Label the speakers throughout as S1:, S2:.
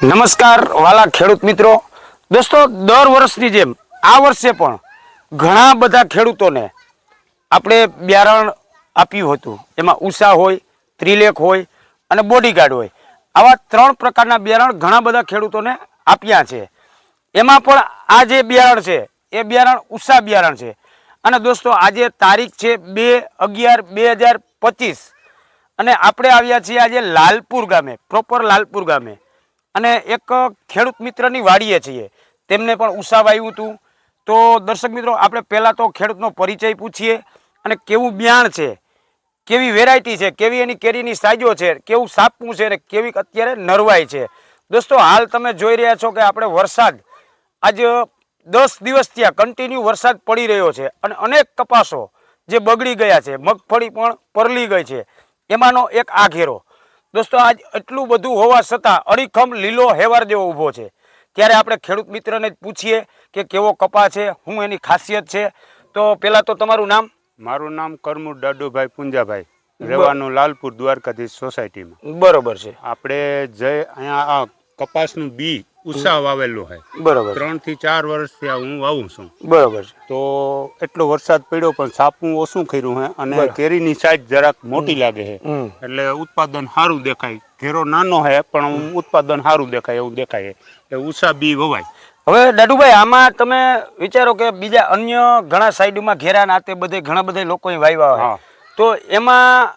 S1: નમસ્કાર, વાલા ખેડૂત મિત્રો. દોસ્તો, દર વર્ષની જેમ, આ વર્ષે પણ ઘણા બધા ખેડૂતોને આપણે બિયારણ આપ્યું હતું. એમાં ઉષા હોય, ત્રિલેખ હોય અને બોડીગાર્ડ હોય. આવા ત્રણ પ્રકારના બિયારણ ઘણા બધા ખેડૂતોને આપ્યા છે. એમાં પણ આ જે બિયારણ છે, એ બિયારણ ઉષા બિયારણ છે. અને દોસ્તો આજે તારીખ છે બે અગિયાર બે હજાર પચીસ, અને આપણે આવ્યા છીએ આજે લાલપુર ગામે પ્રોપર લાલપુર ગામે. અને એક ખેડૂત મિત્રની વાડીએ છીએ. તેમને પણ ઉસાવાયું હતું. તો દર્શક મિત્રો, આપણે પહેલાં તો ખેડૂતનો પરિચય પૂછીએ અને કેવું બિયાણ છે? કેવી વેરાયટી છે? કેવી એની કેરીની સાઈજો છે? કેવું સાપવું છે? અને કેવી અત્યારે નરવાઈ છે? દોસ્તો, હાલ તમે જોઈ રહ્યા છો કે આપણે વરસાદ આજ દસ દિવસ ત્યાં કન્ટિન્યુ વરસાદ પડી રહ્યો છે અને અનેક કપાસો જે બગડી ગયા છે. મગફળી પણ પરલી ગઈ છે. એમાંનો એક આ ઘેરો. દોસ્તો આજ એટલું બધું હોવા છતાં અડીખમ લીલો હેવાર જેવો ઊભો છે. ત્યારે આપણે ખેડૂત મિત્રને જ પૂછીએ કે કેવો કપા છે શું એની ખાસિયત છે. તો પહેલાં તો તમારું નામ?
S2: મારું નામ કરમુ દાડુભાઈ પુંજાભાઈ રહેવાનું લાલપુર દ્વારકાધીશ સોસાયટીમાં
S1: બરોબર છે.
S2: આપણે જય અહીંયા આ કપાસનું બી ઉષા વાવેલું હોય
S1: બરોબર
S2: ત્રણથી ચાર વર્ષથી આ હું વાવું છું.
S1: બરોબર
S2: તો એટલો વરસાદ પડ્યો પણ સાપું ઓછું કર્યું છે અને. કેરીની સાઈઝ જરાક મોટી લાગે છે એટલે ઉત્પાદન સારું દેખાય. ઘેરો નાનો છે પણ ઉત્પાદન સારું દેખાય એવું દેખાય એટલે ઉષા બી વવાય.
S1: હવે દાદુભાઈ આમાં તમે વિચારો કે બીજા અન્ય ઘણા સાઈડમાં ઘેરા નાતે બધે ઘણા બધા લોકો વાવ્યા હોય. તો એમાં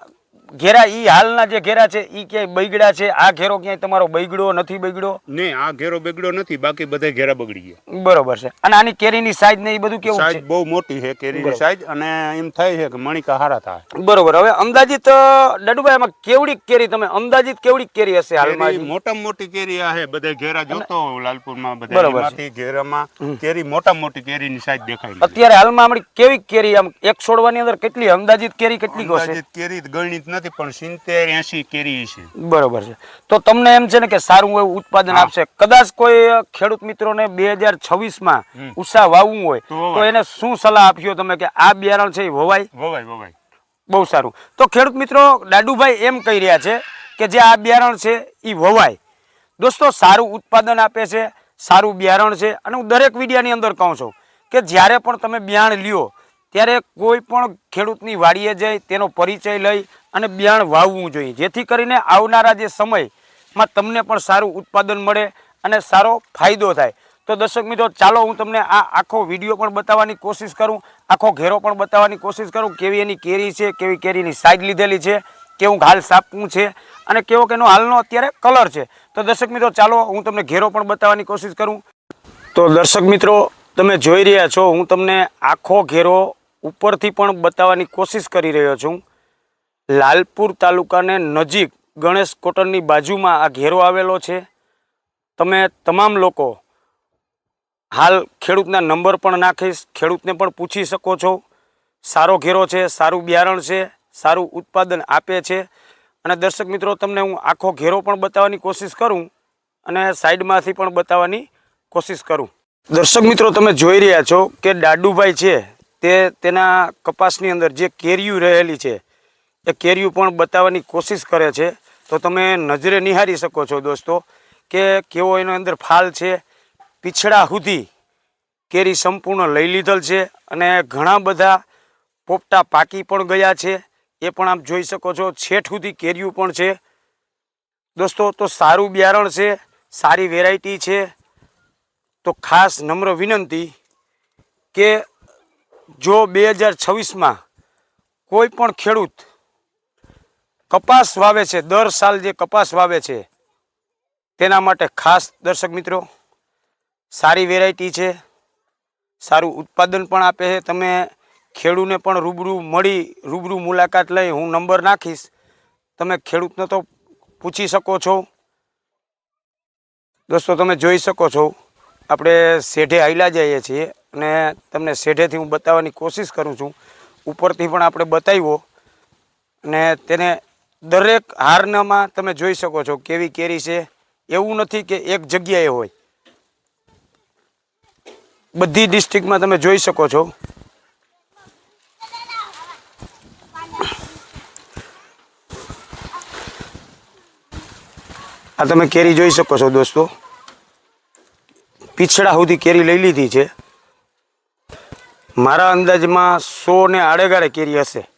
S1: ઘેરા ઈ હાલના જે ઘેરા છે ઈ ક્યાંય બગડ્યા છે? આ ઘેરો ક્યાંય તમારો બગડ્યો નથી બગડ્યો?
S2: ને આ ઘેરો બગડ્યો નથી બાકી બધા ઘેરા બગડી ગયા.
S1: બરોબર છે. અને આની કેરીની સાઈઝ ને એ બધું કેવું
S2: સાઈઝ બહુ મોટી છે કેરીની સાઈઝ અને એમ થાય છે કે મણિકા હારા થાય.
S1: બરોબર. હવે અંદાજિત ડડુભાઈ આમાં કેવડી કેરી તમે અંદાજિત કેવડી કેરી હશે હાલમાં
S2: મોટા મોટી કેરી આ છે બધા ઘેરા જોતો લાલપુરમાં બધા
S1: બરોબર
S2: ઘેરામાં કેરી મોટા મોટી કેરીની સાઈઝ દેખાય.
S1: અત્યારે હાલમાં આપણી કેવી કેરી આમ એક છોડવાની અંદર કેટલી અંદાજિત કેરી કેટલી હશે?
S2: અંદાજિત કેરી ગણિત નથી પણ સિત્તેર એસી કેરી છે.
S1: બરોબર છે. તો તમને એમ છે ને કે સારું એવું ઉત્પાદન આપશે. કદાચ કોઈ ખેડૂત મિત્રોને બે હજાર છવ્વીસમાં. ઉષા વાવવું હોય તો એને શું સલાહ આપ્યો તમે કે આ બિયારણ છે એ વવાય?
S2: વવાય વવાય.
S1: બહુ સારું. તો ખેડૂત મિત્રો દાદુભાઈ એમ કહી રહ્યા છે કે જે આ બિયારણ છે એ વવાય. દોસ્તો સારું ઉત્પાદન આપે છે સારું બિયારણ છે અને હું દરેક વિડીયાની અંદર કહું છું કે જ્યારે પણ તમે બિયાણ લ્યો ત્યારે કોઈ પણ ખેડૂતની વાડીએ જઈ તેનો પરિચય લઈ અને બિયાણ વાવવું જોઈએ. જેથી કરીને આવનારા જે સમયમાં તમને પણ સારું ઉત્પાદન મળે અને સારો ફાયદો થાય. તો દર્શક મિત્રો, ચાલો હું તમને આ આખો વીડિયો પણ બતાવવાની કોશિશ કરું. આખો ઘેરો પણ બતાવવાની કોશિશ કરું કેવી એની કેરી છે, કેવી કેરીની સાઈઝ લીધેલી છે, કેવું હાલ સાપવું છે અને કેવો કે એનો હાલનો અત્યારે કલર છે. તો દર્શક મિત્રો, ચાલો હું તમને ઘેરો પણ બતાવવાની કોશિશ કરું. તો દર્શક મિત્રો, તમે જોઈ રહ્યા છો, હું તમને આખો ઘેરો ઉપરથી પણ બતાવવાની કોશિશ કરી રહ્યો છું. લાલપુર તાલુકાને નજીક ગણેશ કોટનની બાજુમાં આ ઘેરો આવેલો છે. તમે તમામ લોકો હાલ ખેડૂતના નંબર પણ નાખીશ, ખેડૂતને પણ પૂછી શકો છો. સારો ઘેરો છે, સારું બિયારણ છે, સારું ઉત્પાદન આપે છે. અને દર્શક મિત્રો, તમને હું આખો ઘેરો પણ બતાવવાની કોશિશ કરું અને સાઈડમાંથી પણ બતાવવાની કોશિશ કરું. દર્શક મિત્રો, તમે જોઈ રહ્યા છો કે દાડુભાઈ છે તે તેના કપાસની અંદર જે કેરીયું રહેલી છે એ કેરીયું પણ બતાવવાની કોશિશ કરે છે. તો તમે નજરે નિહાળી શકો છો દોસ્તો કે કેવો એનો અંદર ફાલ છે. પીછડા સુધી કેરી સંપૂર્ણ લઈ લીધેલ છે અને ઘણા બધા પોપટા પાકી પણ ગયા છે. એ પણ આપ જોઈ શકો છો છેઠ સુધી કેરીયું પણ છે. દોસ્તો તો સારું બિયારણ છે, સારી વેરાયટી છે. તો ખાસ નમ્ર વિનંતી કે જો બે હજાર છવ્વીસમાં કોઈ પણ ખેડૂત કપાસ વાવે છે, દર સાલ જે કપાસ વાવે છે, તેના માટે ખાસ દર્શક મિત્રો, સારી વેરાયટી છે, સારું ઉત્પાદન પણ આપે છે. તમે ખેડૂને પણ રૂબરૂ મળી, રૂબરૂ મુલાકાત લઈ, હું નંબર નાખીશ. તમે ખેડૂતને તો પૂછી શકો છો. દોસ્તો, તમે જોઈ શકો છો, આપણે શેઢે આયલા જઈએ છીએ અને તમને શેઢેથી હું બતાવવાની કોશિશ કરું છું. ઉપરથી પણ આપણે બતાવ્યો અને તેને દરેક હારનામાં તમે જોઈ શકો છો કેવી કેરી છે. એવું નથી કે એક જગ્યાએ હોય. બધી ડિસ્ટ્રિક્ટમાં તમે જોઈ શકો છો. આ તમે કેરી જોઈ શકો છો દોસ્તો. પીછડા સુધી કેરી લઈ લીધી છે. મારા અંદાજમાં સો ને આડેગાડે કેરી હશે.